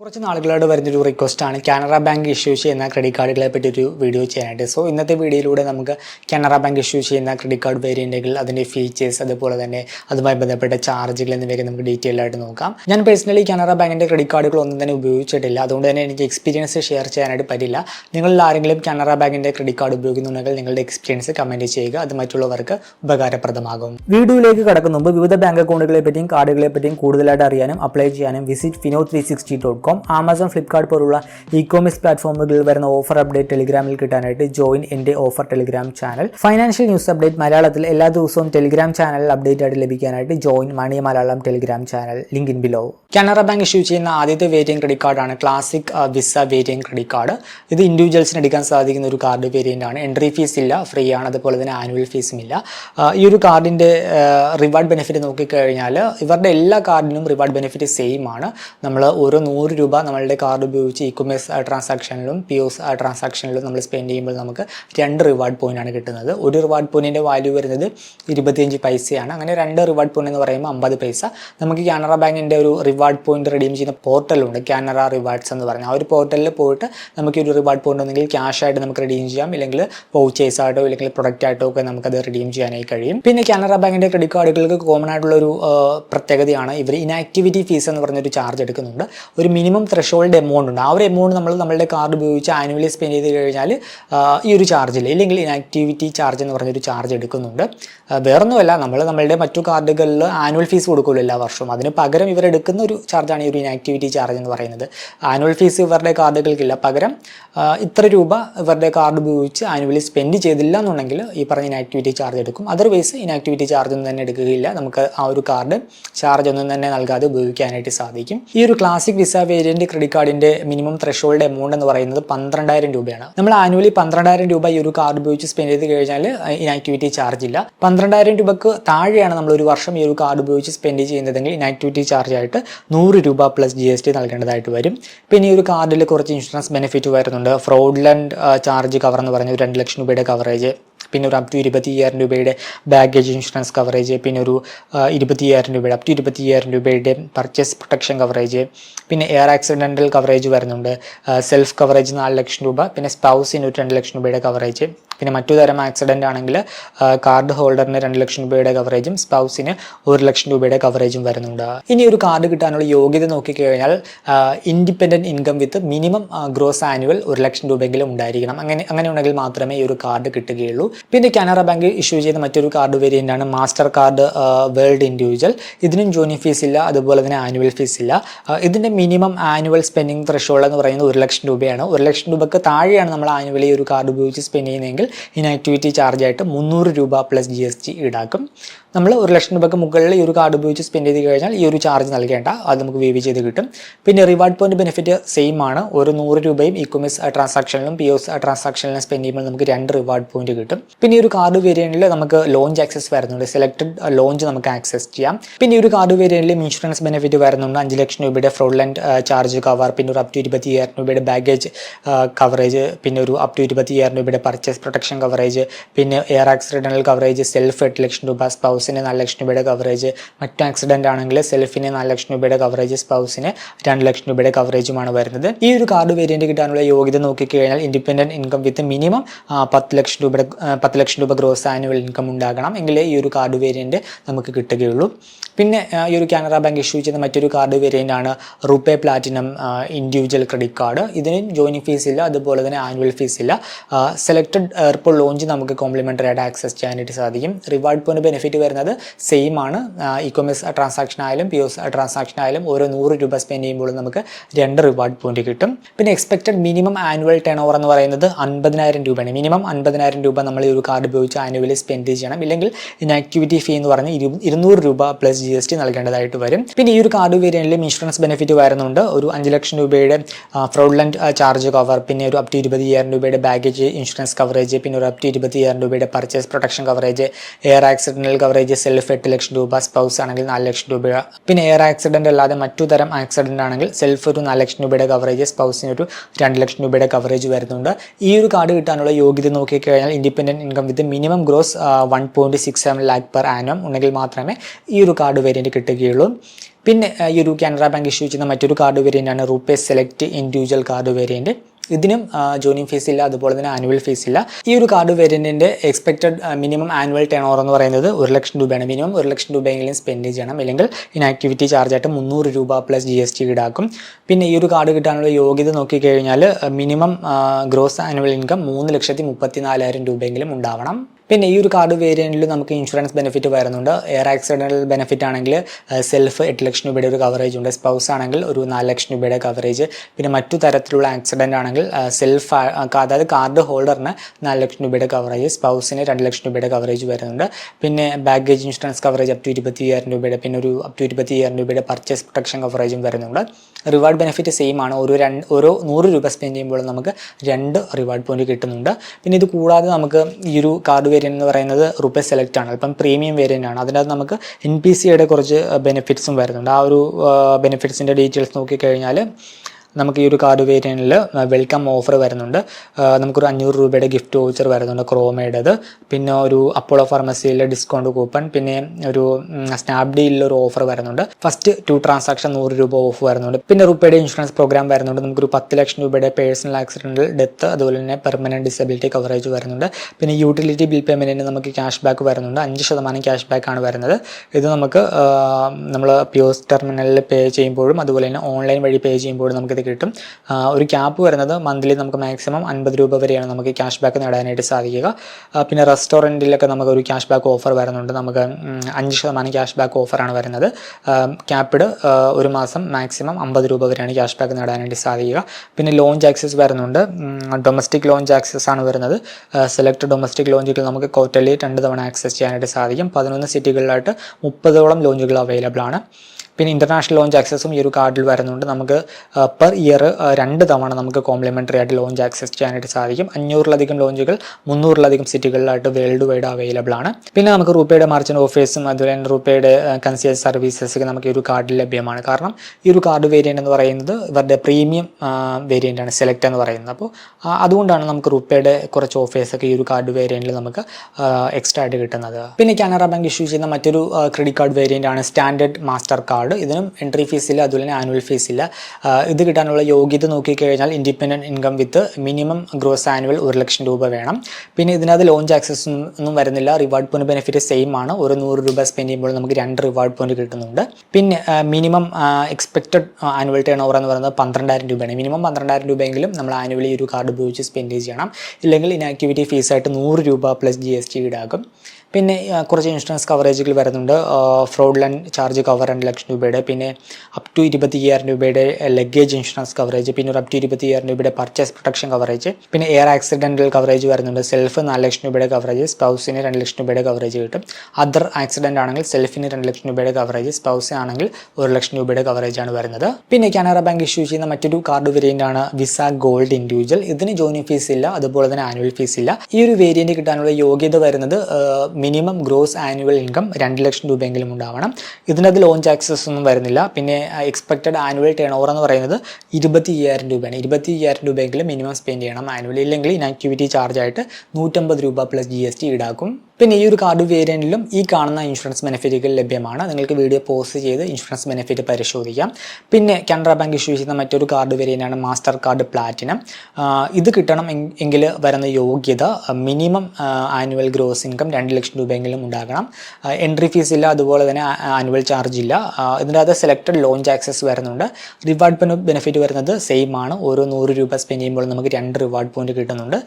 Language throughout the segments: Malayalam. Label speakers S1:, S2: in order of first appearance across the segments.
S1: കുറച്ച് നാളുകളോട് വരുന്നൊരു റിക്വസ്റ്റാണ് കാനറ ബാങ്ക് ഇഷ്യൂ ചെയ്യുന്ന ക്രെഡിറ്റ് കാർഡുകളെ പറ്റി ഒരു വീഡിയോ ചെയ്യാനായിട്ട്. സോ ഇന്നത്തെ വീഡിയോയിലൂടെ നമുക്ക് കാനറ ബാങ്ക് ഇഷ്യൂ ചെയ്യുന്ന ക്രെഡിറ്റ് കാർഡ് വേരിയന്റുകൾ അതിന്റെ ഫീച്ചേഴ്സ് അതുപോലെ തന്നെ അതുമായി ബന്ധപ്പെട്ട ചാർജുകൾ എന്നിവയൊക്കെ നമുക്ക് ഡീറ്റെയിൽ ആയിട്ട് നോക്കാം. ഞാൻ പേഴ്സണലി കാനറ ബാങ്കിന്റെ ക്രെഡിറ്റ് കാർഡുകൾ ഒന്നും തന്നെ ഉപയോഗിച്ചിട്ടില്ല. അതുകൊണ്ട് തന്നെ എനിക്ക് എക്സ്പീരിയൻസ് ഷെയർ ചെയ്യാനായിട്ട് പറ്റില്ല. നിങ്ങളിൽ ആരെങ്കിലും കാനറ ബാങ്കിന്റെ ക്രെഡിറ്റ് കാർഡ് ഉപയോഗിക്കുന്നുണ്ടെങ്കിൽ നിങ്ങളുടെ എക്സ്പീരിയൻസ് കമന്റ് ചെയ്യുക. അത് മറ്റുള്ളവർക്ക് ഉപകാരപ്രദമാകും. വീഡിയോയിലേക്ക് കടക്കുന്ന മുമ്പ് വിവിധ ബാങ്ക് അക്കൗണ്ടുകളെ പറ്റിയും കാർഡുകളെ പറ്റിയും കൂടുതലായിട്ട് അറിയാനും അപ്ലൈ ചെയ്യാനും visit fino three sixty dot com Amazon Flipkart പോലുള്ള ഇ കോമേഴ്സ് പ്ലാറ്റ്ഫോമുകളിൽ വരുന്ന ഓഫർ അപ്ഡേറ്റ് ടെലിഗ്രാമിൽ കിട്ടാനായിട്ട് ജോയിൻ എന്റെ offer Telegram channel financial news update മലയാളത്തിൽ എല്ലാ ദിവസവും ടെലിഗ്രാം ചാനൽ അപ്ഡേറ്റ് ആയിട്ട് ലഭിക്കാനായിട്ട് join money Malayalam Telegram channel link in below Canara bank issue ചെയ്യുന്ന ആദ്യത്തെ വേരിയൻ ക്രെഡിറ്റ് കാർഡാണ് classic Visa variant credit card ഇത് ഇൻഡിവിജ്വൽസിന് എടുക്കാൻ സാധിക്കുന്ന ഒരു കാർഡ് വേരിയന്റ് ആണ്. എൻട്രി ഫീസ് ഇല്ല ഫ്രീ ആണ്. അതുപോലെ തന്നെ ആനുവൽ ഫീസും ഇല്ല. ഈ ഒരു കാർഡിന്റെ റിവാർഡ് ബെനിഫിറ്റ് നോക്കിക്കഴിഞ്ഞാൽ ഇവരുടെ എല്ലാ കാർഡിനും റിവാർഡ് ബെനിഫിറ്റ് സെയിം ആണ്. നമ്മൾ ഓരോ നൂറ് രൂപ നമ്മളുടെ കാർഡ് ഉപയോഗിച്ച് ഇ കൊമേഴ്സ് ട്രാൻസാക്ഷനിലും പി ഒസ് ട്രാൻസാക്ഷനിലും നമ്മൾ സ്പെൻഡ് ചെയ്യുമ്പോൾ നമുക്ക് രണ്ട് റിവാർഡ് പോയിന്റ് ആണ് കിട്ടുന്നത്. ഒരു റിവാർഡ് പോയിന്റിന്റെ വാല്യൂ വരുന്നത് ഇരുപത്തിയഞ്ച് പൈസയാണ്. അങ്ങനെ രണ്ട് റിവാർഡ് പോയിന്റ് എന്ന് പറയുമ്പോൾ അമ്പത് പൈസ. നമുക്ക് കാനറ ബാങ്കിന്റെ ഒരു റിവാർഡ് പോയിന്റ് റെഡീം ചെയ്യുന്ന പോർട്ടലുണ്ട് കാനറ റിവാർഡ്സ് എന്ന് പറഞ്ഞാൽ ആ ഒരു പോർട്ടലിൽ പോയിട്ട് നമുക്ക് ഒരു റിവാർഡ് പോയിന്റ് ഉണ്ടെങ്കിൽ ക്യാഷ് ആയിട്ട് നമുക്ക് റെഡീം ചെയ്യാം. ഇല്ലെങ്കിൽ പൗച്ചേഴ്സ് ആയിട്ടോ ഇല്ലെങ്കിൽ പ്രൊഡക്റ്റ് ആയിട്ടോ ഒക്കെ നമുക്കത് റെഡീം ചെയ്യാനായി കഴിയും. പിന്നെ കാനറ ബാങ്കിന്റെ ക്രെഡിറ്റ് കാർഡുകൾക്ക് കോമൺ ആയിട്ടുള്ള ഒരു പ്രത്യേകതയാണ് ഇവർ ഇനാക്ടിവിറ്റി ഫീസ് എന്ന് പറഞ്ഞൊരു ചാർജ് എടുക്കുന്നുണ്ട്. ഒരു മിനിമം ത്രഷോൾഡ് എമൗണ്ട് ഉണ്ട്. ആ ഒരു എമൗണ്ട് നമ്മൾ നമ്മളുടെ കാർഡ് ഉപയോഗിച്ച് ആനുവലി സ്പെൻഡ് ചെയ്ത് കഴിഞ്ഞാൽ ഈ ഒരു ചാർജ് ഇല്ല? ഇല്ലെങ്കിൽ ഇനാക്ടിവിറ്റി ചാർജ് എന്ന് പറഞ്ഞൊരു ചാർജ് എടുക്കുന്നുണ്ട്. വേറൊന്നുമല്ല നമ്മൾ നമ്മളുടെ മറ്റു കാർഡുകളിൽ ആനുവൽ ഫീസ് കൊടുക്കുമല്ലോ എല്ലാ വർഷവും. അതിന് പകരം ഇവരെടുക്കുന്ന ഒരു ചാർജാണ് ഈ ഒരു ഇനാക്ടിവിറ്റി ചാർജ് എന്ന് പറയുന്നത്. ആനുവൽ ഫീസ് ഇവരുടെ കാർഡുകൾക്കില്ല പകരം ഇത്ര രൂപ ഇവരുടെ കാർഡ് ഉപയോഗിച്ച് ആനുവലി സ്പെൻഡ് ചെയ്തില്ല എന്നുണ്ടെങ്കിൽ ഈ പറഞ്ഞ ഇനാക്ടിവിറ്റി ചാർജ് എടുക്കും. അതർവൈസ് ഇനാക്ടിവിറ്റി ചാർജ് ഒന്നും തന്നെ എടുക്കുകയില്ല. നമുക്ക് ആ ഒരു കാർഡ് ചാർജ് ഒന്നും തന്നെ നൽകാതെ ഉപയോഗിക്കാനായിട്ട് സാധിക്കും. ഈ ഒരു ക്ലാസിക് വിസ വേരിയന്റ് ക്രെഡിറ്റ് കാർഡിന്റെ മിനിമം ത്രഷോൾഡ് എമൗണ്ട് എന്ന് പറയുന്നത് പന്ത്രണ്ടായിരം രൂപയാണ്. നമ്മൾ ആനുവലി പന്ത്രണ്ടായിരം രൂപ ഈ ഒരു കാർഡ് ഉപയോഗിച്ച് സ്പെൻഡ് ചെയ്ത് കഴിഞ്ഞാൽ ഇനാക്ടിവിറ്റി ചാർജ് ഇല്ല. പന്ത്രണ്ടായിരം രൂപക്ക് താഴെയാണ് നമ്മൾ ഒരു വർഷം ഈ ഒരു കാർഡ് ഉപയോഗിച്ച് സ്പെൻഡ് ചെയ്യുന്നതെങ്കിൽ ഇനാക്ടിവിറ്റി ചാർജ് ആയിട്ട് നൂറ് രൂപ പ്ലസ് ജി എസ് ടി നൽകേണ്ടതായിട്ട് വരും. പിന്നെ ഈ ഒരു കാർഡിൽ കുറച്ച് ഇൻഷുറൻസ് ബെനിഫിറ്റ് വരുന്നുണ്ട്. ഫ്രോഡ് ലാൻഡ് ചാർജ് കവർ എന്ന് പറഞ്ഞ ഒരു രണ്ട് ലക്ഷം രൂപയുടെ കവറേജ് പിന്നെ ഒരു അപ് ടു ഇരുപത്തി അയ്യായിരം രൂപയുടെ ബാഗേജ് ഇൻഷുറൻസ് കവറേജ് പിന്നെ ഒരു ഇരുപത്തി അയ്യായിരം രൂപയുടെ അപ് ടു ഇരുപത്തി അയ്യായിരം രൂപയുടെ പർച്ചേസ് പ്രൊട്ടക്ഷൻ കവറേജ് പിന്നെ എയർ ആക്സിഡന്റൽ കവറേജ് വരുന്നുണ്ട്. സെൽഫ് കവറേജ് നാല് ലക്ഷം രൂപ പിന്നെ സ്പൗസിന് ഒരു രണ്ട് ലക്ഷം രൂപയുടെ കവറേജ് പിന്നെ മറ്റു തരം ആക്സിഡന്റ് ആണെങ്കിൽ കാർഡ് ഹോൾഡറിന് രണ്ട് ലക്ഷം രൂപയുടെ കവറേജും സ്പൗസിന് ഒരു ലക്ഷം രൂപയുടെ കവറേജും വരുന്നുണ്ട്. ഇനി ഒരു കാർഡ് കിട്ടാനുള്ള യോഗ്യത നോക്കിക്കഴിഞ്ഞാൽ independent income with minimum gross annual ഒരു ലക്ഷം രൂപയെങ്കിലും ഉണ്ടായിരിക്കണം. അങ്ങനെ അങ്ങനെ ഉണ്ടെങ്കിൽ മാത്രമേ ഈ ഒരു കാർഡ് കിട്ടുകയുള്ളൂ. പിന്നെ കാനറ ബാങ്ക് ഇഷ്യൂ ചെയ്യുന്ന മറ്റൊരു കാർഡ് വേരിയന്റ് ആണ് മാസ്റ്റർ കാർഡ് വേൾഡ് ഇൻഡിവിജ്വൽ. ഇതിനും ജോയിനിങ് ഫീസ് ഇല്ല അതുപോലെ തന്നെ ആനുവൽ ഫീസ് ഇല്ല. ഇതിന്റെ മിനിമം ആനുവൽ സ്പെൻഡിങ് ത്രഷോൾഡ് എന്ന് പറയുന്നത് ഒരു ലക്ഷം രൂപയാണ്. ഒരു ലക്ഷം രൂപയ്ക്ക് താഴെയാണ് നമ്മൾ ആനുവലി ഒരു കാർഡ് ഉപയോഗിച്ച് സ്പെൻഡ് ചെയ്യുന്നതെങ്കിൽ ഇനാക്ടിവിറ്റി ചാർജ് ആയിട്ട് മുന്നൂറ് രൂപ പ്ലസ് ജി എസ് ടി ഈടാക്കും. നമ്മൾ ഒരു ലക്ഷം രൂപയ്ക്ക് മുകളിൽ ഈ ഒരു കാർഡ് ഉപയോഗിച്ച് സ്പെൻഡ് ചെയ്ത് കഴിഞ്ഞാൽ ഈ ഒരു ചാർജ് നൽകേണ്ട. അത് നമുക്ക് വി വി ചെയ്ത് കിട്ടും. പിന്നെ റിവാർഡ് പോയിന്റ് ബെനിഫിറ്റ് സെയിം ആണ്. ഒരു നൂറ് രൂപയും ഇ കൊമേഴ്സ് ട്രാൻസാക്ഷനിലും പി ഒസ് ട്രാൻസാക്ഷനിലും സ്പെൻഡ് ചെയ്യുമ്പോൾ നമുക്ക് രണ്ട് റിവാർഡ് പോയിന്റ് കിട്ടും. പിന്നെ ഈ ഒരു കാർഡ് വേരിയന്റിൽ നമുക്ക് ലോഞ്ച് ആക്സസ് വരുന്നുണ്ട്. സെലക്ടഡ് ലോഞ്ച് നമുക്ക് ആക്സസ് ചെയ്യാം. പിന്നെ ഒരു കാർഡ് വേരിയന്റിൽ ഇൻഷുറൻസ് ബെനിഫിറ്റ് വരുന്നുണ്ട്. അഞ്ച് ലക്ഷം രൂപയുടെ ഫ്രോഡ്ലൻഡ് ചാർജ് കവർ പിന്നെ ഒരു അപ് ടു ഇരുപത്തി രൂപയുടെ ബാഗേജ് കവറേജ് പിന്നെ ഒരു അപ് ടു ഇരുപത്തി രൂപയുടെ പർച്ചേസ് പ്രൊട്ടക്ഷൻ കവറേജ് പിന്നെ എയർ ആക്സിഡന്റൽ കവറേജ് സെൽഫ് എട്ട് ലക്ഷം രൂപ സ്പൗസിന് നാല് ലക്ഷം രൂപയുടെ കവറേജ് മറ്റു ആക്സിഡന്റ് ആണെങ്കിൽ സെൽഫിന് നാല് ലക്ഷം രൂപയുടെ കവറേജ് സ്പൗസിന് രണ്ട് ലക്ഷം രൂപയുടെ കവറേജുമാണ് വരുന്നത്. ഈ ഒരു കാർഡ് വേരിയന്റ് കിട്ടാനുള്ള യോഗ്യത നോക്കിക്കഴിഞ്ഞാൽ ഇൻഡിപെൻഡന്റ് ഇൻകം വിത്ത് മിനിമം പത്ത് ലക്ഷം രൂപയുടെ പത്ത് ലക്ഷം രൂപ ഗ്രോസ് ആനുവൽ ഇൻകം ഉണ്ടാകണം. എങ്കിലേ ഈ ഒരു കാർഡ് വേരിയന്റ് നമുക്ക് കിട്ടുകയുള്ളൂ. പിന്നെ ഈ ഒരു കാനറ ബാങ്ക് ഇഷ്യൂ ചെയ്ത മറ്റൊരു കാർഡ് വേരിയന്റ് ആണ് RuPay platinum individual credit card ഇതിന് ജോയിനിങ് ഫീസ് ഇല്ല അതുപോലെ തന്നെ ആനുവൽ ഫീസ് ഇല്ല. സെലക്റ്റഡ് എയർപോൾ ലോഞ്ച് നമുക്ക് കോംപ്ലിമെന്ററി ആയിട്ട് ആക്സസ് ചെയ്യാനായിട്ട് സാധിക്കും. റിവാർഡ് പോയിന്റ് ബെനിഫിറ്റ് വരുന്നത് സെയിം ആണ്. ഇ കൊമേഴ്സ് ട്രാൻസാക്ഷൻ ആയാലും പി ഒസ് ട്രാൻസാക്ഷൻ ആയാലും ഓരോ നൂറ് രൂപ സ്പെൻഡ് ചെയ്യുമ്പോൾ നമുക്ക് രണ്ട് റിവാർഡ് പോയിന്റ് കിട്ടും. പിന്നെ expected minimum annual turnover എന്ന് പറയുന്നത് അൻപതിനായിരം രൂപയാണ്. മിനിമം അൻപതിനായിരം രൂപ നമ്മൾ ഈ ഒരു കാർഡ് ഉപയോഗിച്ച് ആനുവലി സ്പെൻഡ് ചെയ്യണം. ഇല്ലെങ്കിൽ ഇനാക്ടിവിറ്റി ഫീ എന്ന് പറഞ്ഞ് ഇരു ഇരുന്നൂറ് രൂപ പ്ലസ് ജി എസ് ടി നൽകേണ്ടതായിട്ട് വരും. പിന്നെ ഈ ഒരു കാർഡ് വേരിയന്റിലും ഇൻഷുറൻസ് ബെനിഫിറ്റ് വരുന്നുണ്ട്. ഒരു അഞ്ച് ലക്ഷം രൂപയുടെ ഫ്രോഡ്ലൻഡ് ചാർജ് കവർ പിന്നെ ഒരു അപ് ടു ഇരുപത് അയ്യായിരം രൂപയുടെ ബാഗേജ് ഇൻഷുറൻസ് കവറേജ് പിന്നെ ഒരു അപ് ടു ഇരുപത്തി അയ്യായിരം രൂപയുടെ purchase protection coverage air accidental coverage self എട്ട് ലക്ഷം രൂപ സ്പൗസ് ആണെങ്കിൽ നാല് ലക്ഷം രൂപ പിന്നെ എയർ ആക്സിഡന്റ് അല്ലാതെ മറ്റു തരം ആക്സിഡന്റ് ആണെങ്കിൽ സെൽഫ് ഒരു നാല് ലക്ഷം രൂപയുടെ കവറേജ് സ്പൗസിന് ഒരു രണ്ട് ലക്ഷം രൂപയുടെ കവറേജ് വരുന്നുണ്ട്. ഈ ഒരു കാർഡ് കിട്ടാനുള്ള യോഗ്യത നോക്കിക്കഴിഞ്ഞാൽ independent income with minimum gross one point six seven lakh per annum ഉണ്ടെങ്കിൽ മാത്രമേ ഈ ഒരു കാർഡ് വേരിയന്റ് കിട്ടുകയുള്ളൂ. പിന്നെ ആ, ഈ ഒരു കാനറ ബാങ്ക് ഇഷ്യൂ ചെയ്യുന്ന മറ്റൊരു കാർഡ് വേരിയന്റ് ആണ് RuPay select individual card variant ഇതിനും ജോയിനിങ് ഫീസ് ഇല്ല അതുപോലെ തന്നെ ആനുവൽ ഫീസ് ഇല്ല ഈ ഒരു കാർഡ് വേരിയന്റിന്റെ expected minimum annual turnover എന്ന് പറയുന്നത് ഒരു ലക്ഷം രൂപയാണ്. മിനിമം ഒരു ലക്ഷം രൂപയെങ്കിലും സ്പെൻഡ് ചെയ്യണം. അല്ലെങ്കിൽ ഇനാക്ടിവിറ്റി ചാർജ് ആയിട്ട് മുന്നൂറ് രൂപ പ്ലസ് ജി എസ് ടി ഈടാക്കും. പിന്നെ ഈ ഒരു കാർഡ് കിട്ടാനുള്ള യോഗ്യത നോക്കിക്കഴിഞ്ഞാൽ മിനിമം ഗ്രോസ് ആനുവൽ ഇൻകം മൂന്ന് ലക്ഷത്തി മുപ്പത്തി നാലായിരം രൂപയെങ്കിലും ഉണ്ടാവണം. പിന്നെ ഈ ഒരു കാർഡ് വേരിയന്റിൽ നമുക്ക് ഇൻഷുറൻസ് ബെനിഫിറ്റ് വരുന്നുണ്ട്. എയർ ആക്സിഡന്റൽ ബെനിഫിറ്റ് ആണെങ്കിൽ സെൽഫ് എട്ട് ലക്ഷം രൂപയുടെ ഒരു കവറേജ് ഉണ്ട്. സ്പൗസ് ആണെങ്കിൽ ഒരു നാല് ലക്ഷം രൂപയുടെ കവറേജ് പിന്നെ മറ്റു തരത്തിലുള്ള ആക്സിഡന്റ് ആണെങ്കിൽ സെൽഫ് അതായത് കാർഡ് ഹോൾഡറിന് നാല് ലക്ഷം രൂപയുടെ കവറേജ് സ്പൗസിന് രണ്ട് ലക്ഷം രൂപയുടെ കവറേജ് വരുന്നുണ്ട്. പിന്നെ baggage insurance coverage up to ഇരുപത്തി അയ്യായിരം രൂപയുടെ പിന്നെ ഒരു അപ് ടു ഇരുപത്തി അയ്യായിരം രൂപയുടെ പർച്ചേസ് പ്രൊട്ടക്ഷൻ കവറേജും വരുന്നുണ്ട്. റിവാർഡ് ബെനിഫിറ്റ് സെയിം ആണ്. ഒരു രണ്ട് ഓരോ നൂറ് രൂപ സ്പെൻഡ് ചെയ്യുമ്പോൾ നമുക്ക് രണ്ട് റിവാർഡ് പോയിന്റ് കിട്ടുന്നുണ്ട്. പിന്നെ ഇത് കൂടാതെ നമുക്ക് ഈ ഒരു കാർഡ് വേരിയന്റ് എന്ന് പറയുന്നത് റുപ്പേ സെലക്ട് ആണ്. ഇപ്പം പ്രീമിയം വേരിയന്റ് ആണ്. അതിനകത്ത് നമുക്ക് എൻ പി സിയുടെ കുറച്ച് ബെനിഫിറ്റ്സും വരുന്നുണ്ട്. ആ ഒരു ബെനിഫിറ്റ്സിന്റെ ഡീറ്റെയിൽസ് നോക്കിക്കഴിഞ്ഞാൽ നമുക്ക് ഈ ഒരു കാർഡ് വേരിയന്റിൽ വെൽക്കം ഓഫർ വരുന്നുണ്ട്. നമുക്കൊരു അഞ്ഞൂറ് രൂപയുടെ ഗിഫ്റ്റ് വൗച്ചർ വരുന്നുണ്ട് ക്രോമയുടേത്. പിന്നെ ഒരു അപ്പോളോ ഫാർമസിയിലെ ഡിസ്കൗണ്ട് കൂപ്പൺ പിന്നെ ഒരു സ്നാപ്ഡീലിൽ ഒരു ഓഫർ വരുന്നുണ്ട്. ഫസ്റ്റ് ടു ട്രാൻസാക്ഷൻ നൂറ് രൂപ ഓഫ് വരുന്നുണ്ട്. പിന്നെ റുപ്പയുടെ ഇൻഷുറൻസ് പ്രോഗ്രാം വരുന്നുണ്ട്. നമുക്കൊരു പത്ത് ലക്ഷം രൂപയുടെ പേഴ്സണൽ ആക്സിഡന്റൽ ഡെത്ത് അതുപോലെ തന്നെ പെർമനന്റ് ഡിസബിലിറ്റി കവറേജ് വരുന്നുണ്ട്. പിന്നെ യൂട്ടിലിറ്റി ബിൽ പേയ്മെന്റിന് നമുക്ക് ക്യാഷ് ബാക്ക് വരുന്നുണ്ട്. അഞ്ച് ശതമാനം ക്യാഷ് ബാക്ക് ആണ് വരുന്നത്. ഇത് നമുക്ക് നമ്മൾ പിയോസ് ടെർമിനലിൽ പേ ചെയ്യുമ്പോഴും അതുപോലെ തന്നെ ഓൺലൈൻ വഴി പേ ചെയ്യുമ്പോഴും കിട്ടും ഒരു ക്യാപ്പ് വരുന്നത് മന്ത്ലി നമുക്ക് മാക്സിമം അൻപത് രൂപ വരെയാണ് നമുക്ക് ക്യാഷ് ബാക്ക് നേടാനായിട്ട് സാധിക്കുക. പിന്നെ റെസ്റ്റോറന്റിലൊക്കെ നമുക്ക് ഒരു ക്യാഷ് ബാക്ക് ഓഫർ വരുന്നുണ്ട്. നമുക്ക് അഞ്ച് ശതമാനം ക്യാഷ് ബാക്ക് ഓഫറാണ് വരുന്നത്. ക്യാപ്പിഡ് ഒരു മാസം മാക്സിമം അമ്പത് രൂപ വരെയാണ് ക്യാഷ് ബാക്ക് നേടാനായിട്ട് സാധിക്കുക. പിന്നെ ലോഞ്ച് ആക്സസ് വരുന്നുണ്ട്. ഡൊമസ്റ്റിക് ലോഞ്ച് ആക്സസ് ആണ് വരുന്നത്. സെലക്ട് ഡൊമസ്റ്റിക് ലോഞ്ചുകൾ നമുക്ക് ക്വാർട്ടർലി രണ്ട് തവണ ആക്സസ് ചെയ്യാനായിട്ട് സാധിക്കും. പതിനൊന്ന് സിറ്റികളിലായിട്ട് മുപ്പതോളം ലോഞ്ചുകൾ അവൈലബിൾ ആണ്. പിന്നെ ഇന്റർനാഷണൽ ലോഞ്ച് ആക്സസും ഈ ഒരു കാർഡിൽ വരുന്നുണ്ട്. നമുക്ക് പെർ ഇയർ രണ്ട് തവണ നമുക്ക് കോംപ്ലിമെന്ററി ആയിട്ട് ലോഞ്ച് ആക്സസ് ചെയ്യാനായിട്ട് സാധിക്കും. അഞ്ഞൂറിലധികം ലോഞ്ചുകൾ മുന്നൂറിലധികം സിറ്റികളിലായിട്ട് വേൾഡ് വൈഡ് അവൈലബിൾ ആണ്. പിന്നെ നമുക്ക് റൂപ്പയുടെ മാർജിൻ ഓഫീസും അതുപോലെ തന്നെ റൂപ്പയുടെ കൺസ്യൂമർ സർവീസസ് നമുക്ക് ഈ ഒരു കാർഡിൽ ലഭ്യമാണ്. കാരണം ഈ ഒരു കാർഡ് വേരിയന്റ് എന്ന് പറയുന്നത് ഇവരുടെ പ്രീമിയം വേരിയന്റ് ആണ് സെലക്ട് എന്ന് പറയുന്നത്. അപ്പോൾ അതുകൊണ്ടാണ് നമുക്ക് റുപ്പയുടെ കുറച്ച് ഓഫേഴ്സൊക്കെ ഈ ഒരു കാർഡ് വേരിയന്റിൽ നമുക്ക് എക്സ്ട്രാ ആയിട്ട് കിട്ടുന്നത്. പിന്നെ കാനറ ബാങ്ക് ഇഷ്യൂ ചെയ്യുന്ന മറ്റൊരു ക്രെഡിറ്റ് കാർഡ് വേരിയന്റ് ആണ് സ്റ്റാൻഡേർഡ് മാസ്റ്റർ കാർഡ് ഇതിനും എൻട്രി ഫീസ് ഇല്ല അതുപോലെ തന്നെ ആനുവൽ ഫീസ് ഇല്ല. ഇത് കിട്ടാനുള്ള യോഗ്യത നോക്കിക്കഴിഞ്ഞാൽ independent income with minimum gross annual ഒരു ലക്ഷം രൂപ വേണം. പിന്നെ ഇതിനകത്ത് ലോഞ്ച് ആക്സസ് ഒന്നും വരുന്നില്ല. റിവാർഡ് പോയിന്റ് ബെനിഫിറ്റ് സെയിം ആണ്. ഒരു നൂറ് രൂപ സ്പെൻഡ് ചെയ്യുമ്പോൾ നമുക്ക് രണ്ട് റിവാർഡ് പോയിന്റ് കിട്ടുന്നുണ്ട്. പിന്നെ minimum expected annual turnover എന്ന് പറയുന്നത് പന്ത്രണ്ടായിരം രൂപയാണ്. മിനിമം പന്ത്രണ്ടായിരം രൂപയെങ്കിലും നമ്മൾ ആനുവലി ഒരു കാർഡ് ഉപയോഗിച്ച് സ്പെൻഡ് ചെയ്യണം. ഇല്ലെങ്കിൽ ഇനാക്ടിവിറ്റി ഫീസായിട്ട് നൂറ് രൂപ പ്ലസ് ജി എസ് ടി ഈടാക്കും. പിന്നെ കുറച്ച് ഇൻഷുറൻസ് കവറേജുകൾ വരുന്നുണ്ട്. ഫ്രോഡ് ലൈൻ ചാർജ് കവർ രണ്ട് ലക്ഷം രൂപയുടെ പിന്നെ അപ് ടു ഇരുപത്തി അയ്യായിരം രൂപയുടെ ലഗേജ് ഇൻഷുറൻസ് കവറേജ് പിന്നെ ഒരു അപ് ടു ഇരുപത്തി അയ്യായിരം രൂപയുടെ പർച്ചേസ് പ്രൊട്ടക്ഷൻ കവറേജ് പിന്നെ എയർ ആക്സിഡന്റൽ കവറേജ് വരുന്നുണ്ട്. സെൽഫ് നാല് ലക്ഷം രൂപയുടെ കവറേജ് സ്പൗസിന് രണ്ട് ലക്ഷം രൂപയുടെ കവറേജ് കിട്ടും. അതർ ആക്സിഡന്റ് ആണെങ്കിൽ സെൽഫിന് രണ്ട് ലക്ഷം രൂപയുടെ കവറേജ് സ്പൗസ് ആണെങ്കിൽ ഒരു ലക്ഷം രൂപയുടെ കവറേജ് ആണ് വരുന്നത്. പിന്നെ കാനറ ബാങ്ക് ഇഷ്യൂ ചെയ്യുന്ന മറ്റൊരു കാർഡ് വേരിയന്റ് ആണ് വിസ ഗോൾഡ് ഇൻഡിവിജ്വൽ ഇതിന് ജോയിനിങ് ഫീസ് ഇല്ല അതുപോലെ തന്നെ ആനുവൽ ഫീസ് ഇല്ല. ഈ ഒരു വേരിയന്റ് കിട്ടാനുള്ള യോഗ്യത വരുന്നത് മിനിമം ഗ്രോസ് ആനുവൽ ഇൻകം രണ്ട് ലക്ഷം രൂപയെങ്കിലും ഉണ്ടാവണം. ഇതിനകത്ത് ലോഞ്ച് ആക്സസ് ഒന്നും വരുന്നില്ല. പിന്നെ എക്സ്പെക്റ്റഡ് ആനുവൽ ടേൺ ഓവർ എന്ന് പറയുന്നത് ഇരുപത്തി അയ്യായിരം രൂപയാണ്. ഇരുപത്തി അയ്യായിരം രൂപയെങ്കിലും മിനിമം സ്പെൻഡ് ചെയ്യണം. ആനുവൽ ഇല്ലെങ്കിൽ ഇനാക്ടിവിറ്റി ചാർജ് ആയിട്ട് നൂറ്റമ്പത് രൂപ പ്ലസ് ജി എസ് ടി ഈടാക്കും. പിന്നെ ഈ ഒരു കാർഡ് വേരിയന്റിലും ഈ കാണുന്ന ഇൻഷുറൻസ് ബെനിഫിറ്റുകൾ ലഭ്യമാണ്. നിങ്ങൾക്ക് വീഡിയോ പോസ് ചെയ്ത് ഇൻഷുറൻസ് ബെനിഫിറ്റ് പരിശോധിക്കാം. പിന്നെ കാനറ ബാങ്ക് ഇഷ്യൂ ചെയ്യുന്ന മറ്റൊരു കാർഡ് വേരിയന്റാണ് മാസ്റ്റർ കാർഡ് പ്ലാറ്റിനം ഇത് കിട്ടണം എങ്കിൽ വരുന്ന യോഗ്യത മിനിമം ആനുവൽ ഗ്രോസ് ഇൻകം രണ്ട് ലക്ഷം രൂപയെങ്കിലും ഉണ്ടാകണം. എൻട്രി ഫീസ് ഇല്ല അതുപോലെ തന്നെ ആനുവൽ ചാർജ് ഇല്ല. ഇതിന്റെ അകത്ത് സെലക്റ്റഡ് ലോഞ്ച് ആക്സസ് വരുന്നുണ്ട്. റിവാർഡ് ബെനിഫിറ്റ് വരുന്നത് സെയിം ആണ്. ഓരോ നൂറ് രൂപ സ്പെൻഡ് ചെയ്യുമ്പോൾ നമുക്ക് രണ്ട് റിവാർഡ് പോയിന്റ് കിട്ടുന്നുണ്ട്.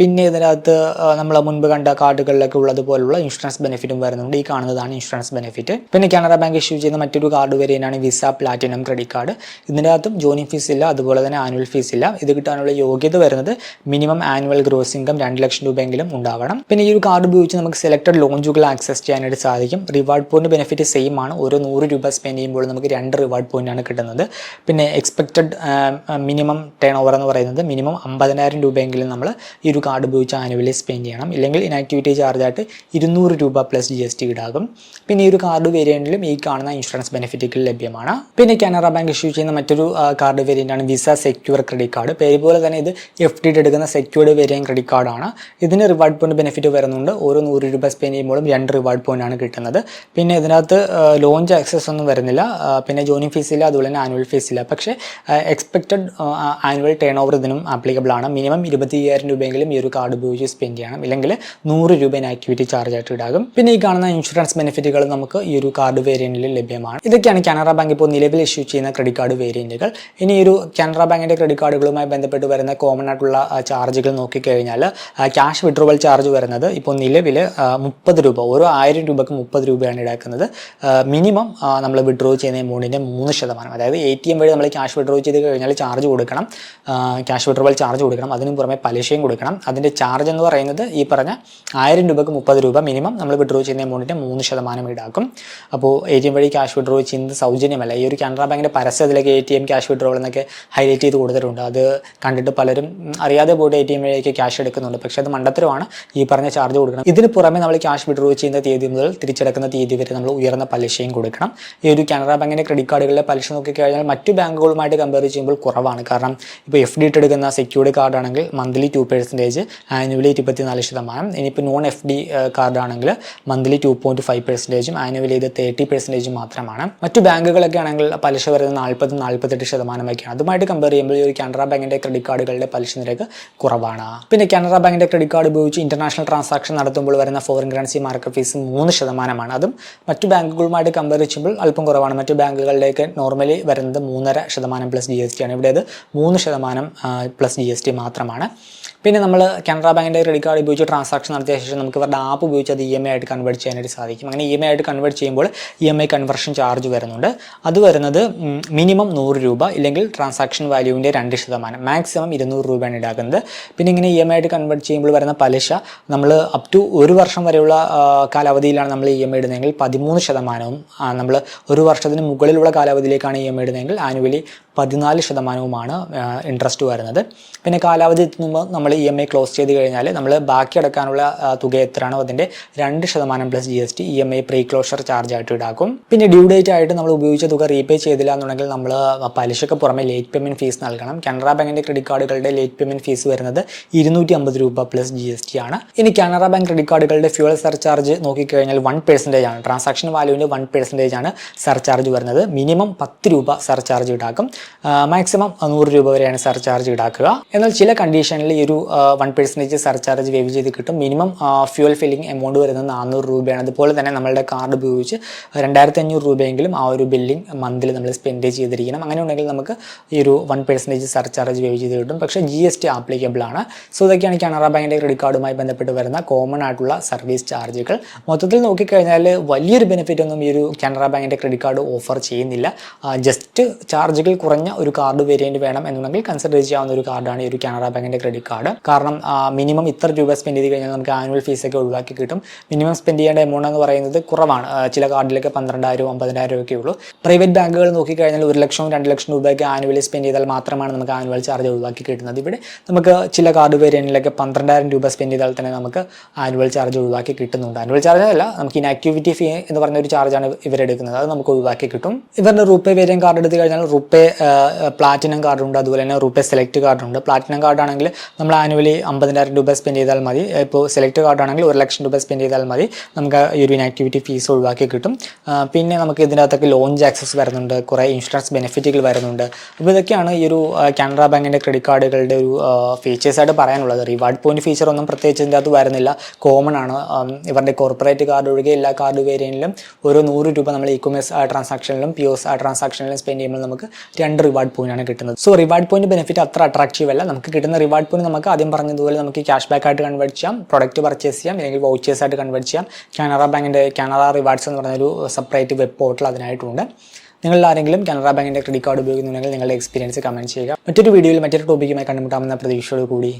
S1: പിന്നെ ഇതിനകത്ത് നമ്മൾ മുൻപ് കണ്ട കാർഡുകളിലൊക്കെ ഉള്ളതുപോലുള്ള ഇൻഷുറൻസ് ബെനിഫിറ്റും വരുന്നുണ്ട്. ഈ കാണുന്നതാണ് ഇൻഷുറൻസ് ബെനിഫിറ്റ്. പിന്നെ കാനറ ബാങ്ക് ഇഷ്യൂ ചെയ്യുന്ന മറ്റൊരു കാർഡ് വരെയാണ് വിസ പ്ലാറ്റിനം ക്രെഡിറ്റ് കാർഡ്. ഇതിന്റെ അകത്തും ജോയിനിങ് ഫീസ് ഇല്ല അതുപോലെ തന്നെ ആനുവൽ ഫീസ് ഇല്ല. ഇത് കിട്ടാനുള്ള യോഗ്യത വരുന്നത് മിനിമം ആനുവൽ ഗ്രോസ് ഇൻകം രണ്ട് ലക്ഷം രൂപയെങ്കിലും ഉണ്ടാവണം. പിന്നെ ഈ ഒരു കാർഡ് ഉപയോഗിച്ച് നമുക്ക് സെലക്ടഡ് ലോഞ്ചുകൾ ആക്സസ് ചെയ്യാനായിട്ട് സാധിക്കും. റിവാർഡ് പോയിന്റ് ബെനിഫിറ്റ് സെയിം ആണ്. ഓരോ നൂറ് രൂപ സ്പെൻഡ് ചെയ്യുമ്പോൾ നമുക്ക് രണ്ട് റിവാർഡ് പോയിന്റ് ആണ് കിട്ടുന്നത്. പിന്നെ എക്സ്പെക്റ്റഡ് മിനിമം ടേൺ ഓവർ എന്ന് പറയുന്നത് മിനിമം അമ്പതിനായിരം രൂപയെങ്കിലും നമ്മൾ ഈ ഒരു കാർഡ് ഉപയോഗിച്ച് ആനുവലി സ്പെൻഡ് ചെയ്യണം. ഇല്ലെങ്കിൽ ഇനാക്ടിവിറ്റി ചാർജ് ചാർജായിട്ട് ഇരുന്നൂറ് രൂപ പ്ലസ് ജി എസ് ടി ഈടാകും. പിന്നെ ഈ ഒരു കാർഡ് വേരിയന്റിലും ഈ കാണുന്ന ഇൻഷുറൻസ് ബെനിഫിറ്റുകൾ ലഭ്യമാണ്. പിന്നെ കാനറ ബാങ്ക് ഇഷ്യൂ ചെയ്യുന്ന മറ്റൊരു കാർഡ് വേരിയന്റാണ് വിസ സെക്യൂർ ക്രെഡിറ്റ് കാർഡ് പേര് പോലെ തന്നെ ഇത് എഫ് ഡി എടുക്കുന്ന സെക്യൂർഡ് വേരിയൻ ക്രെഡിറ്റ് കാർഡാണ് ഇതിന് റിവാർഡ് പോയിന്റ് ബെനിഫിറ്റ് വരുന്നുണ്ട്. ഓരോ നൂറ് രൂപ സ്പെൻഡ് ചെയ്യുമ്പോഴും രണ്ട് റിവാർഡ് പോയിന്റ് ആണ് കിട്ടുന്നത്. പിന്നെ ഇതിനകത്ത് ലോഞ്ച് ആക്സസ് ഒന്നും വരുന്നില്ല. പിന്നെ ജോയിനിങ് ഫീസ് ഇല്ല അതുപോലെ തന്നെ ആനുവൽ ഫീസ് ഇല്ല. പക്ഷേ എക്സ്പെക്റ്റഡ് ആനുവൽ ടേൺ ഓവർ ഇതിനും ആപ്ലിക്കബിൾ ആണ്. മിനിമം ഇരുപത്തി അയ്യായിരം രൂപയെങ്കിലും ഈ ഒരു കാർഡ് ഉപയോഗിച്ച് സ്പെൻഡ് ചെയ്യണം. ഇല്ലെങ്കിൽ നൂറ് രൂപ ആക്ടിവിറ്റി ചാർജ് ആയിട്ട് ഇടാകും. പിന്നെ ഈ കാണുന്ന ഇൻഷുറൻസ് ബെനിഫിറ്റുകൾ നമുക്ക് ഈ ഒരു കാർഡ് വേരിയന്റിൽ ലഭ്യമാണ്. ഇതൊക്കെയാണ് കാനറ ബാങ്ക് ഇപ്പോൾ നിലവിൽ ഇഷ്യൂ ചെയ്യുന്ന ക്രെഡിറ്റ് കാർഡ് വേരിയന്റുകൾ ഇനി ഒരു കാനറ ബാങ്കിന്റെ ക്രെഡിറ്റ് കാർഡുകളുമായി ബന്ധപ്പെട്ട് വരുന്ന കോമൺ ആയിട്ടുള്ള ചാർജുകൾ നോക്കിക്കഴിഞ്ഞാൽ ക്യാഷ് വിഡ്രോവൽ ചാർജ് വരുന്നത് ഇപ്പോൾ നിലവിൽ മുപ്പത് രൂപ ഓരോ ആയിരം രൂപക്ക് മുപ്പത് രൂപയാണ് ഈടാക്കുന്നത്. മിനിമം നമ്മൾ വിഡ്രോ ചെയ്യുന്ന എമൗണ്ടിന്റെ മൂന്ന് ശതമാനം. അതായത് എ ടി എം വഴി നമ്മൾ ക്യാഷ് വിഡ്രോ ചെയ്ത് കഴിഞ്ഞാൽ ചാർജ് കൊടുക്കണം. ക്യാഷ് വിഡ്രോവൽ ചാർജ് കൊടുക്കണം. അതിനു പുറമെ പലിശയും കൊടുക്കണം. അതിന്റെ ചാർജ് എന്ന് പറയുന്നത് ഈ പറഞ്ഞ ആയിരം രൂപക്ക് മുപ്പത് രൂപ മിനിമം നമ്മൾ വിഡ്രോ ചെയ്യുന്ന എമൗണ്ടിന്റെ മൂന്ന് ശതമാനം ഈടാക്കും. അപ്പോൾ എ ടി എം വഴി ക്യാഷ് വിഡ്രോ ചെയ്യുന്നത് സൗജന്യമല്ല. ഈ ഒരു കാനറ ബാങ്കിന്റെ പരസ്യത്തിലേക്ക് എ ടി എം ക്യാഷ് വിഡ്രോകൾ എന്നൊക്കെ ഹൈലൈറ്റ് ചെയ്ത് കൊടുത്തിട്ടുണ്ട്. അത് കണ്ടിട്ട് പലരും അറിയാതെ പോയിട്ട് എ ടി എം വഴിയൊക്കെ ക്യാഷ് എടുക്കുന്നുണ്ട്. പക്ഷേ അത് മണ്ടത്തരമാണ്. ഈ പറഞ്ഞ ചാർജ് കൊടുക്കണം. ഇതിന് പുറമെ നമ്മൾ ക്യാഷ് വിഡ്രോ ചെയ്യുന്ന തീയതി മുതൽ തിരിച്ചെടുക്കുന്ന തീയതി വരെ നമ്മൾ ഉയർന്ന പലിശയും കൊടുക്കണം. ഈ ഒരു കാനറ ബാങ്കിന്റെ ക്രെഡിറ്റ് കാർഡുകളിലെ പലിശ നോക്കിക്കഴിഞ്ഞാൽ മറ്റു ബാങ്കുകളുമായിട്ട് കമ്പയർ ചെയ്യുമ്പോൾ കുറവാണ്. കാരണം ഇപ്പോൾ എഫ് ഡി ഇട്ട് എടുക്കുന്ന സെക്യൂർഡ് കാർഡാണെങ്കിൽ മന്ത്ലി ടു പെർസെന്റേജ് ആനുവലി ഇരുപത്തിനാല് ശതമാനം. ഇനിയിപ്പോൾ നോൺ എഫ് കാർഡ് ആണെങ്കിൽ മന്ത്ലി ടു പോയിന്റ് ഫൈവ് പെർസെന്റേജും ആനുവലി ഇത് തേർട്ടി പെർസെന്റേജും മാത്രമാണ്. മറ്റു ബാങ്കുകളൊക്കെ ആണെങ്കിൽ പലിശ വരുന്നത് നാൽപ്പത് നാൽപ്പത്തെട്ട് ശതമാനമൊക്കെയാണ്. അതുമായിട്ട് കമ്പയർ ചെയ്യുമ്പോൾ ഈ ഒരു കാനറ ബാങ്കിന്റെ ക്രെഡിറ്റ് കാർഡുകളുടെ പലിശ നിരക്ക് കുറവാണ്. പിന്നെ കാനറ ബാങ്കിന്റെ ക്രെഡിറ്റ് കാർഡ് ഉപയോഗിച്ച് ഇന്റർനാഷണൽ ട്രാൻസാക്ഷൻ നടത്തുമ്പോൾ വരുന്ന ഫോറിൻ കറൻസി മാർക്കറ്റ് ഫീസ് മൂന്ന് ശതമാനമാണ്. അതും മറ്റു ബാങ്കുകളുമായിട്ട് കമ്പയർ ചെയ്യുമ്പോൾ അല്പം കുറവാണ്. മറ്റു ബാങ്കുകളിലേക്ക് നോർമലി വരുന്നത് മൂന്നര ശതമാനം പ്ലസ് ജി എസ് ടി ആണ്. ഇവിടെ അത് മൂന്ന് ശതമാനം പ്ലസ് ജി എസ് ടി മാത്രമാണ്. പിന്നെ നമ്മൾ കാനറ ബാങ്കിന്റെ ക്രെഡിറ്റ് കാർഡ് ഉപയോഗിച്ച് ട്രാൻസാക്ഷൻ നടത്തിയ ശേഷം നമുക്ക് ഇവരുടെ ആപ്പ് ഉപയോഗിച്ച് അത് ഇ എം ഐ ആയിട്ട് കൺവേർട്ട് ചെയ്യാനായിട്ട് സാധിക്കും. അങ്ങനെ ഇ എം ഐ ആയിട്ട് കൺവേർട്ട് ചെയ്യുമ്പോൾ E M I conversion charge വരുന്നുണ്ട്. അത് വരുന്നത് മിനിമം നൂറ് രൂപ ഇല്ലെങ്കിൽ ട്രാൻസാക്ഷൻ വാല്യൂവിന്റെ രണ്ട് ശതമാനം. മാക്സിമം ഇരുന്നൂറ് രൂപയാണ് ഈടാക്കുന്നത്. പിന്നെ ഇങ്ങനെ ഇ എം ഐ ആയിട്ട് കൺവേർട്ട് ചെയ്യുമ്പോൾ വരുന്ന പലിശ നമ്മൾ അപ് ടു ഒരു വർഷം വരെയുള്ള കാലാവധിയിലാണ് നമ്മൾ ഇ എം ഐ ഇടുന്നതെങ്കിൽ പതിമൂന്ന് ശതമാനവും നമ്മൾ ഒരു വർഷത്തിന് മുകളിലുള്ള കാലാവധിയിലേക്കാണ് ഇ എം ഐ ഇടുന്നതെങ്കിൽ ആനുവലി പതിനാല് ശതമാനവുമാണ് ഇൻട്രസ്റ്റ് വരുന്നത്. പിന്നെ കാലാവധി എത്തുമ്പോൾ നമ്മൾ ഇ എം ഐ ക്ലോസ് ചെയ്ത് കഴിഞ്ഞാൽ നമ്മൾ ബാക്കി അടക്കാനുള്ള തുക എത്രയാണോ അതിന്റെ രണ്ട് ശതമാനം plus G S T E M I pre closure charge ആയിട്ട് ഈടാക്കും പിന്നെ ഡ്യൂ ഡേറ്റ് ആയിട്ട് നമ്മൾ ഉപയോഗിച്ച തുക റീപേ ചെയ്തില്ല എന്നുണ്ടെങ്കിൽ നമ്മൾ പലിശക്ക് പുറമെ ലേറ്റ് പേയ്മെന്റ് ഫീസ് നൽകണം. കാനറ ബാങ്കിന്റെ ക്രെഡിറ്റ് കാർഡുകളുടെ ലേറ്റ് പേയ്മെന്റ് ഫീസ് വരുന്നത് ഇരുന്നൂറ്റി അമ്പത് രൂപ പ്ലസ് ജി എസ് ടി ആണ്. ഇനി കാനറ ബാങ്ക് ക്രെഡിറ്റ് കാർഡുകളുടെ ഫ്യൂവൽ സർചാർജ് നോക്കിക്കഴിഞ്ഞാൽ വൺ പെർസെന്റേജ് ആണ്. ട്രാൻസാക്ഷൻ വാല്യൂവിന്റെ വൺ പെർസെന്റേജ് ആണ് സർചാർജ് വരുന്നത്. മിനിമം പത്ത് രൂപ സർചാർജ് ഈടാക്കും മാക്സിമം നൂറ് രൂപ വരെയാണ് സർചാർജ് ഇടാക്കുക. എന്നാൽ ചില കണ്ടീഷനിൽ ഈ ഒരു വൺ പെർസെന്റേജ് സർചാർജ് വേവ് ചെയ്ത് കിട്ടും. മിനിമം ഫ്യൂൽ ഫില്ലിംഗ് എമൗണ്ട് വരുന്നത് നാനൂറ് രൂപയാണ്. അതുപോലെ തന്നെ നമ്മളുടെ കാർഡ് ഉപയോഗിച്ച് രണ്ടായിരത്തി അഞ്ഞൂറ് രൂപയെങ്കിലും ആ ഒരു ബില്ലിംഗ് മന്തിൽ നമ്മൾ സ്പെൻഡ് ചെയ്തിരിക്കണം. അങ്ങനെ ഉണ്ടെങ്കിൽ നമുക്ക് ഈ ഒരു വൺ പെർസെന്റേജ് സർചാർജ് വേവ് ചെയ്ത് കിട്ടും. പക്ഷേ ജി എസ് ടി ആപ്ലിക്കബിൾ ആണ്. സോ ഇതൊക്കെയാണ് കാനറ ബാങ്കിന്റെ ക്രെഡിറ്റ് കാർഡുമായി ബന്ധപ്പെട്ട് വരുന്ന കോമൺ ആയിട്ടുള്ള സർവീസ് ചാർജുകൾ മൊത്തത്തിൽ നോക്കിക്കഴിഞ്ഞാൽ വലിയൊരു ബെനിഫിറ്റ് ഒന്നും ഈ ഒരു കാനറ ബാങ്കിന്റെ ക്രെഡിറ്റ് കാർഡ് ഓഫർ ചെയ്യുന്നില്ല. ജസ്റ്റ് ചാർജുകൾ കുറഞ്ഞ ഒരു കാർഡ് വേരിയന്റ് വേണം എന്നുണ്ടെങ്കിൽ കൺസിഡർ ചെയ്യാവുന്ന ഒരു കാർഡാണ് ഈ ഒരു കാനറ ബാങ്കിന്റെ ക്രെഡിറ്റ് കാർഡ് കാരണം മിനിമം ഇത്ര രൂപ സ്പെൻഡ് ചെയ്ത് കഴിഞ്ഞാൽ നമുക്ക് ആനുവൽ ഫീസൊക്കെ ഒഴിവാക്കി കിട്ടും. മിനിമം സ്പെൻഡ് ചെയ്യേണ്ട എമൗണ്ട് എന്ന് പറയുന്നത് കുറവാണ്. ചില കാർഡിലൊക്കെ പന്ത്രണ്ടായിരം ഒമ്പതിനായിരം ഒക്കെ ഉള്ളൂ. പ്രൈവറ്റ് ബാങ്കുകൾ നോക്കിക്കഴിഞ്ഞാൽ ഒരു ലക്ഷം രണ്ട് ലക്ഷം രൂപയൊക്കെ ആനുവലി സ്പെൻഡ് ചെയ്താൽ മാത്രമാണ് നമുക്ക് ആനുവൽ ചാർജ് ഒഴിവാക്കി കിട്ടുന്നത്. ഇവിടെ നമുക്ക് ചില കാർഡ് വേരിയന്റിലൊക്കെ പന്ത്രണ്ടായിരം രൂപ സ്പെൻഡ് ചെയ്താൽ തന്നെ നമുക്ക് ആനുവൽ ചാർജ് ഒഴിവാക്കി കിട്ടുന്നുണ്ട്. ആനുവൽ ചാർജ് അല്ല നമുക്ക് ഇനാക്ടിവിറ്റി ഫീ എന്ന് പറഞ്ഞ ഒരു ചാർജാണ് ഇവരെടുക്കുന്നത് അത് നമുക്ക് ഒഴിവാക്കി കിട്ടും. ഇവരുടെ റൂപ്പേ വേരിയൻ കാർഡ് എടുത്തു കഴിഞ്ഞാൽ റുപ്പേ പ്ലാറ്റിനം കാർഡുണ്ട് അതുപോലെ തന്നെ റുപ്പേ സെലക്ട് കാർഡുണ്ട് പ്ലാറ്റിനം കാർഡാണെങ്കിൽ നമ്മൾ ആനുവലി അമ്പതിനായിരം രൂപ സ്പെൻഡ് ചെയ്താൽ മതി. ഇപ്പോൾ സെലക്ട് കാർഡ് ആണെങ്കിൽ ഒരു ലക്ഷം രൂപ സ്പെൻഡ് ചെയ്താൽ മതി. നമുക്ക് ഈ ഒരു ഇനാക്ടിവിറ്റി ഫീസ് ഒഴിവാക്കി കിട്ടും. പിന്നെ നമുക്ക് ഇതിനകത്തൊക്കെ ലോഞ്ച് ആക്സസ് വരുന്നുണ്ട്. കുറേ ഇൻഷുറൻസ് ബെനിഫിറ്റുകൾ വരുന്നുണ്ട്. അപ്പോൾ ഇതൊക്കെയാണ് ഈ ഒരു കാനറ ബാങ്കിന്റെ ക്രെഡിറ്റ് കാർഡുകളുടെ ഒരു ഫീച്ചേഴ്സായിട്ട് പറയാനുള്ളത്. റിവാർഡ് പോയിന്റ് ഫീച്ചർ ഒന്നും പ്രത്യേകിച്ച് ഇതിന്റെ അകത്ത് വരുന്നില്ല. കോമൺ ആണ്. ഇവരുടെ കോർപ്പറേറ്റ് കാർഡ് ഒഴികെ എല്ലാ കാർഡ് വേരിയന്റിലും ഓരോ നൂറ് രൂപ നമ്മൾ ഇ കൊമേഴ്സ് ട്രാൻസാക്ഷനിലും പി ഒസ് ട്രാൻസാക്ഷനിലും സ്പെൻഡ് ചെയ്യുമ്പോൾ നമുക്ക് രണ്ട് റിവാർഡ് പോയിന്റ് ആണ് കിട്ടുന്നത്. സോ റിവാർഡ് പോയിന്റ് ബെനിഫിറ്റ് അത്ര അട്രാക്റ്റീവ് അല്ല. നമുക്ക് കിട്ടുന്ന റിവാർഡ് പോയിന്റ് നമുക്ക് ആദ്യം പറഞ്ഞതുപോലെ നമുക്ക് ക്യാഷ് ബാക്ക് ആയിട്ട് കൺവേർട്ട് ചെയ്യാം പ്രൊഡക്റ്റ് പർച്ചേസ് ചെയ്യാം അല്ലെങ്കിൽ വൗച്ചേഴ്സ് ആയിട്ട് കൺവേർട്ട് ചെയ്യാം. കാനറ ബാങ്കിന്റെ കാനറ റിവാർഡ്സ് എന്ന് പറഞ്ഞൊരു സെപ്പറേറ്റ് വെബ് പോർട്ടൽ അതിനായിട്ടുണ്ട്. നിങ്ങൾ ആരെങ്കിലും കാനറ ബാങ്കിന്റെ ക്രെഡിറ്റ് കാർഡ് ഉപയോഗിക്കുന്നുണ്ടെങ്കിൽ നിങ്ങളുടെ എക്സ്പീരിയൻസ് കമന്റ് ചെയ്യുക. മറ്റൊരു വീഡിയോയിൽ മറ്റൊരു ടോപ്പിക്കുമായി കണ്ടുമുട്ടാമെന്ന പ്രതീക്ഷയോട് കൂടി